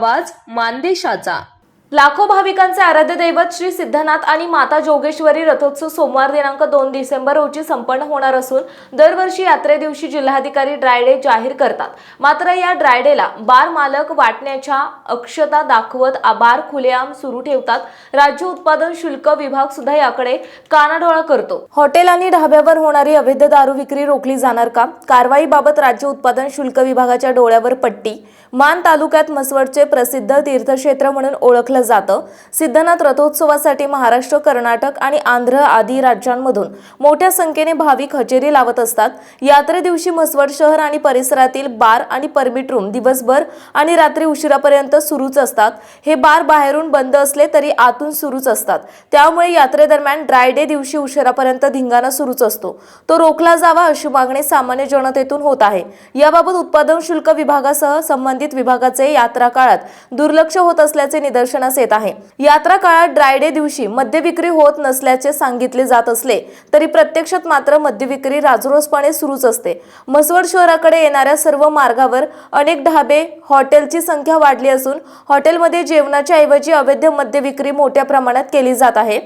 आवाज मानदेशाचा. लाखो भाविकांचे आराध्य दैवत श्री सिद्धनाथ आणि माता जोगेश्वरी रथोत्सव सोमवार दिनांक दोन डिसेंबर रोजी संपन्न होणार असून दरवर्षी यात्रे दिवशी जिल्हाधिकारी ड्रायडे जाहीर करतात. मात्र या ड्रायडेला बार मालक वाटण्याच्या अक्षता दाखवत आबार खुलेआम सुरू ठेवतात. राज्य उत्पादन शुल्क विभाग सुद्धा याकडे कानाडोळा करतो. हॉटेल आणि ढाब्यावर होणारी अवैध दारू विक्री रोखली जाणार का कारवाईबाबत राज्य उत्पादन शुल्क विभागाच्या डोळ्यावर पट्टी मान तालुक्यात मसवडचे प्रसिद्ध तीर्थक्षेत्र म्हणून ओळखलं जातं. सिद्धनाथ रथोत्सवासाठी महाराष्ट्र कर्नाटक आणि आंध्र आदी राज्यांमधून मोठ्या संख्येने भाविक हजेरी लावत असतात. यात्रे दिवशी मसवड शहर आणि परिसरातील बार आणि परमिट रूम दिवसभर आणि रात्री उशिरापर्यंत सुरूच असतात. हे बार बाहेरून बंद असले तरी आतून सुरूच असतात. त्यामुळे यात्रेदरम्यान ड्राय डे दिवशी उशिरापर्यंत धिंगाणा सुरूच असतो. तो रोखला जावा अशी मागणी सामान्य जनतेतून होत आहे. याबाबत उत्पादन शुल्क विभागासह संबंधित विभागाचे यात्रा काळात दुर्लक्ष होत असल्याचे निदर्शनास येत आहे. यात्रा काळात ड्रायडे दिवशी मद्य विक्री होत नसल्याचे सांगितले जात असले तरी प्रत्यक्षात मात्र मद्य विक्री राजरोसपणे सुरूच असते. म्हसवड शहराकडे येणाऱ्या सर्व मार्गावर अनेक ढाबे हॉटेलची संख्या वाढली असून हॉटेलमध्ये जेवणाच्या ऐवजी अवैध मद्य विक्री मोठ्या प्रमाणात केली जात आहे.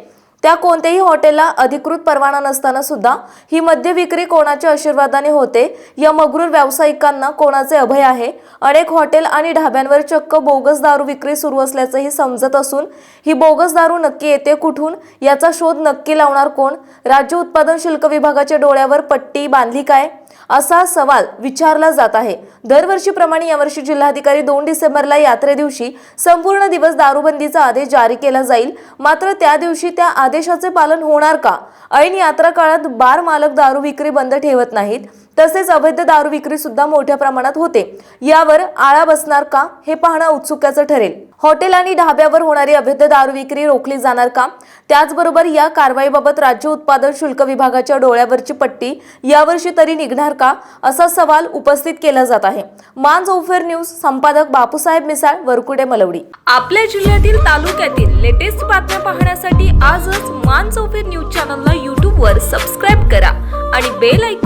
त्या कोणत्याही हॉटेलला अधिकृत परवाना नसताना सुद्धा ही मद्य विक्री कोणाच्या आशीर्वादाने होते या मगरूर व्यावसायिकांना कोणाचे अभय आहे? अनेक हॉटेल आणि ढाब्यांवर चक्क बोगस दारू विक्री सुरू असल्याचंही समजत असून ही बोगस दारू नक्की येते कुठून? याचा शोध नक्की लावणार कोण? राज्य उत्पादन शुल्क विभागाच्या डोळ्यावर पट्टी बांधली काय? असा सवाल विचारला जात आहे. दरवर्षीप्रमाणे यावर्षी जिल्हाधिकारी दोन डिसेंबरला यात्रे दिवशी संपूर्ण दिवस दारूबंदीचा आदेश जारी केला जाईल. मात्र त्या दिवशी त्या आदेशाचे पालन होणार का? ऐन यात्रा काळात बार मालक दारू विक्री बंद ठेवत नाहीत. तसेच अवैध दारू विक्री सुद्धा मोठ्या प्रमाणात होते. यावर आळा बसणार का हे पाहणं उत्सुक्याचं ठरेल. हॉटेल आणि ढाब्यावर होणारी अवैध दारू विक्री रोखली जाणार का? त्याचबरोबर या कारवाईबाबत राज्य उत्पादन शुल्क विभागाच्या डोळ्यावरची पट्टी यावर्षी तरी निघणार का? असा सवाल उपस्थित केला जात आहे. मान चौफेर न्यूज संपादक बापूसाहेब मिसाळ वरकुडे मलवडी. आपल्या जिल्ह्यातील तालुक्यातील लेटेस्ट बातम्या पाहण्यासाठी आजच मान चौफेर न्यूज चॅनलला यूट्यूबवर सबस्क्राईब करा आणि बेल आयकॉन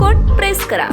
करा